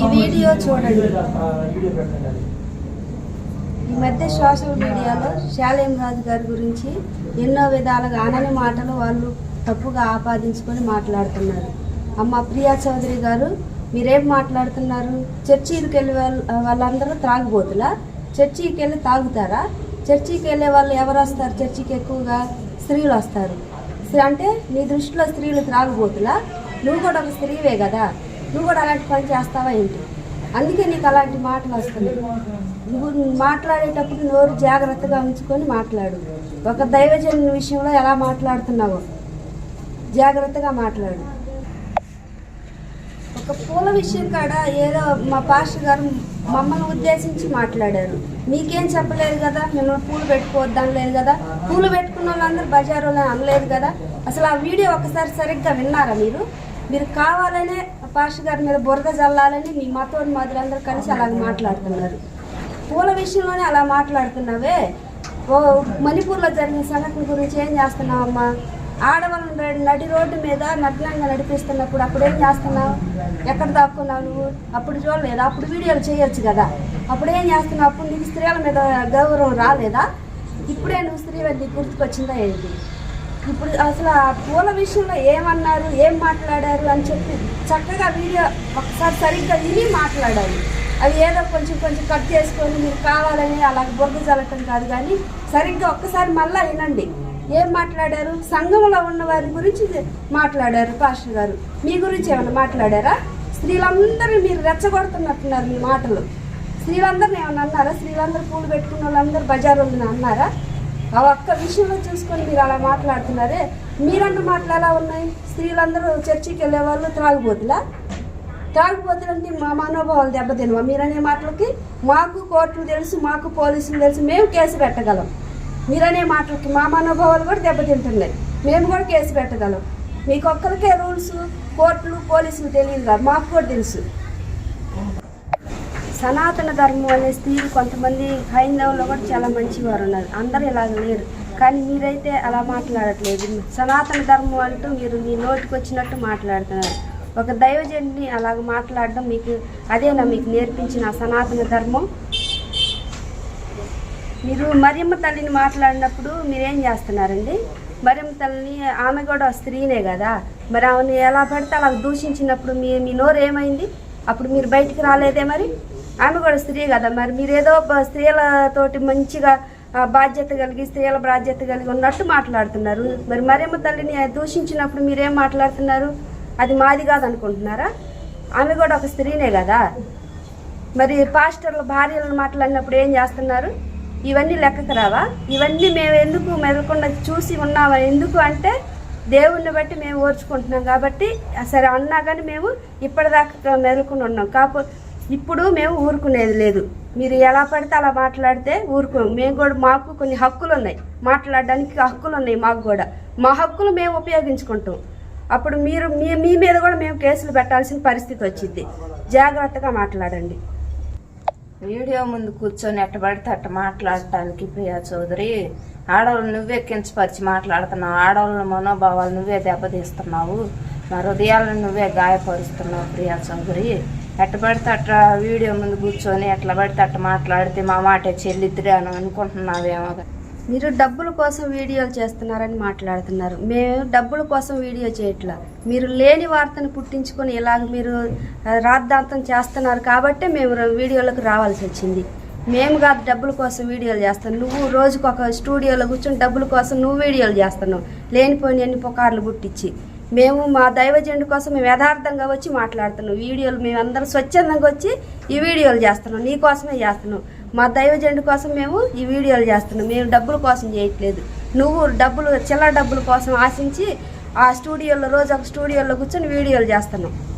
ఈ వీడియో చూడండి. ఈ మధ్య సోషల్ మీడియాలో శాలేం రాజు గారి గురించి ఎన్నో విధాలుగా అనని మాటలు వాళ్ళు తప్పుగా ఆపాదించుకొని మాట్లాడుతున్నారు. అమ్మ ప్రియా చౌదరి గారు మీరేం మాట్లాడుతున్నారు? చర్చికి వెళ్ళి వాళ్ళ వాళ్ళందరూ త్రాగిపోతులా చర్చికి వెళ్ళి తాగుతారా? చర్చికి వెళ్ళే వాళ్ళు ఎవరు వస్తారు? చర్చికి ఎక్కువగా స్త్రీలు వస్తారు. అంటే నీ దృష్టిలో స్త్రీలు త్రాగిపోతులా నువ్వు కూడా ఒక స్త్రీవే కదా? నువ్వు కూడా అలాంటి పని చేస్తావా ఏంటి? అందుకే నీకు అలాంటి మాటలు వస్తున్నాయి. నువ్వు మాట్లాడేటప్పుడు నోరు జాగ్రత్తగా ఉంచుకొని మాట్లాడు. ఒక దైవజన విషయంలో ఎలా మాట్లాడుతున్నావో జాగ్రత్తగా మాట్లాడు. ఒక పూల విషయం కాడ ఏదో మా పాస్టర్ గారు మమ్మల్ని ఉద్దేశించి మాట్లాడారు. మీకేం చెప్పలేదు కదా? మిమ్మల్ని పూలు పెట్టుకోవద్దని లేదు కదా? పూలు పెట్టుకున్న వాళ్ళందరూ బజారు వాళ్ళని అనలేదు కదా? అసలు ఆ వీడియో ఒకసారి సరిగ్గా విన్నారా మీరు? మీరు కావాలనే పాస్టర్ గారి మీద బురద జల్లాలని మీ మతోన్మాదులందరూ కలిసి అలాగ మాట్లాడుతున్నారు. పూల విషయంలోనే అలా మాట్లాడుతున్నావే? ఓ మణిపూర్లో జరిగిన సంఘటన గురించి ఏం చేస్తున్నావమ్మా? ఆడవాళ్ళని నడి రోడ్డు మీద నగ్నంగా నడిపిస్తున్నప్పుడు అప్పుడు ఏం చేస్తున్నావు? ఎక్కడ దాక్కున్నావు నువ్వు? అప్పుడు చూడలేదు? అప్పుడు వీడియోలు చేయొచ్చు కదా. అప్పుడు ఏం చేస్తున్నావు? అప్పుడు నీకు స్త్రీల మీద గౌరవం రాలేదా? ఇప్పుడే నువ్వు స్త్రీ వెళ్ళి గుర్తుకొచ్చిందా ఏంటి? ఇప్పుడు అసలు ఆ పూల విషయంలో ఏమన్నారు ఏం మాట్లాడారు అని చెప్పి చక్కగా వీడియో ఒకసారి సరిగ్గా విని మాట్లాడాలి. అవి ఏదో కొంచెం కొంచెం కట్ చేసుకొని మీరు కావాలని అలా బొగ్గు చల్లటం కాదు కానీ సరిగ్గా ఒక్కసారి మళ్ళీ వినండి. ఏం మాట్లాడారు? సంఘంలో ఉన్న వారి గురించి మాట్లాడారు పాస్టర్ గారు. మీ గురించి ఏమైనా మాట్లాడారా? స్త్రీలందరూ మీరు రెచ్చగొడుతున్నట్టున్నారు మీ మాటలు. స్త్రీలందరిని ఏమన్నా అన్నారా? స్త్రీలందరూ పూలు పెట్టుకున్న వాళ్ళందరూ బజారు అన్నారా? ఆ ఒక్క విషయంలో చూసుకొని మీరు అలా మాట్లాడుతున్నారే? మీరన్న మాటలు ఎలా ఉన్నాయి? స్త్రీలందరూ చర్చికి వెళ్ళే వాళ్ళు త్రాగిపోతులా త్రాగిపోతులంటే మా మనోభావాలు దెబ్బతినవా? మీరనే మాటలకి మాకు కోర్టులు తెలుసు మాకు పోలీసులు తెలుసు మేము కేసు పెట్టగలం. మీరనే మాటలకి మా మనోభావాలు కూడా దెబ్బతింటున్నాయి. మేము కూడా కేసు పెట్టగలం. మీకు ఒక్కరికే రూల్స్ కోర్టులు పోలీసులు తెలియదు మాకు కూడా తెలుసు. సనాతన ధర్మం అనే స్త్రీలు కొంతమంది హైందవుల్లో కూడా చాలా మంచివారు ఉన్నారు అందరూ ఇలాగ లేరు. కానీ మీరైతే అలా మాట్లాడట్లేదు. సనాతన ధర్మం అంటూ మీరు మీ నోటికి వచ్చినట్టు మాట్లాడుతున్నారు. ఒక దైవజన్ని అలాగ మాట్లాడడం మీకు అదేనా మీకు నేర్పించిన సనాతన ధర్మం? మీరు మరియమ్మ తల్లిని మాట్లాడినప్పుడు మీరేం చేస్తున్నారండి? మరియమ్మ తల్లిని ఆమె కూడా స్త్రీనే కదా. మరి ఆమెను ఎలా పడితే అలా దూషించినప్పుడు మీ మీ నోరు ఏమైంది? అప్పుడు మీరు బయటికి రాలేదే మరి? ఆమె కూడా స్త్రీ కదా మరి. మీరేదో స్త్రీలతోటి మంచిగా బాధ్యత కలిగి స్త్రీల బాధ్యత కలిగి ఉన్నట్టు మాట్లాడుతున్నారు. మరి మరియమ్మ తల్లిని దూషించినప్పుడు మీరేం మాట్లాడుతున్నారు? అది మాది కాదనుకుంటున్నారా? ఆమె కూడా ఒక స్త్రీనే కదా. మరి పాస్టర్ల భార్యలను మాట్లాడినప్పుడు ఏం చేస్తున్నారు? ఇవన్నీ లెక్కకు రావా? ఇవన్నీ మేము ఎందుకు మెదలకుండా చూసి ఉన్నావా ఎందుకు అంటే దేవుణ్ణి బట్టి మేము ఓర్చుకుంటున్నాం కాబట్టి సరే అన్నా కానీ మేము ఇప్పటిదాకా మెదలకుండా ఉన్నాం. కాకపోతే ఇప్పుడు మేము ఊరుకునేది లేదు. మీరు ఎలా పడితే అలా మాట్లాడితే ఊరుకు. మేము కూడా మాకు కొన్ని హక్కులు ఉన్నాయి మాట్లాడడానికి హక్కులు ఉన్నాయి మాకు కూడా. మా హక్కులు మేము ఉపయోగించుకుంటాం. అప్పుడు మీరు మీ మీ మీద కూడా మేము కేసులు పెట్టాల్సిన పరిస్థితి వచ్చింది. జాగ్రత్తగా మాట్లాడండి. వీడియో ముందు కూర్చొని ఎట్టబడితే అట్ట మాట్లాడటానికి ప్రియా చౌదరి ఆడవాళ్ళు నువ్వే కించపరిచి మాట్లాడుతున్నావు. ఆడవాళ్ళ మనోభావాలు నువ్వే దెబ్బతీస్తున్నావు. మా హృదయాలను నువ్వే గాయపరుస్తున్నావు ప్రియా చౌదరి. ఎట్ట పడితే అట్లా వీడియో ముందు కూర్చొని ఎట్లా పడితే అట్ట మాట్లాడితే మా మాట చెల్లిద్దిరే అని అనుకుంటున్నావేమో మీరు డబ్బుల కోసం వీడియోలు చేస్తున్నారని మాట్లాడుతున్నారు. మేము డబ్బుల కోసం వీడియో చేయట్లా. మీరు లేని వార్తను పుట్టించుకొని ఇలాగ మీరు రాద్ధాంతం చేస్తున్నారు కాబట్టే మేము వీడియోలకు రావాల్సి వచ్చింది. మేము కాదు డబ్బుల కోసం వీడియోలు చేస్తాను నువ్వు రోజుకు ఒక స్టూడియోలో కూర్చొని డబ్బుల కోసం నువ్వు వీడియోలు చేస్తున్నావు. లేనిపోయిన ఎన్ని పుకార్లు పుట్టించి మేము మా దైవజనుడి కోసం మేము యథార్థంగా వచ్చి మాట్లాడుతున్నాం. వీడియోలు మేము స్వచ్ఛందంగా వచ్చి ఈ వీడియోలు చేస్తున్నాం. నీ కోసమే చేస్తున్నాం. మా దైవజనుడి కోసం మేము ఈ వీడియోలు చేస్తున్నాం. మేము డబ్బుల కోసం చేయట్లేదు. నువ్వు డబ్బులు చిల్లర డబ్బుల కోసం ఆశించి ఆ స్టూడియోలో రోజు ఒక స్టూడియోలో కూర్చొని వీడియోలు చేస్తున్నావు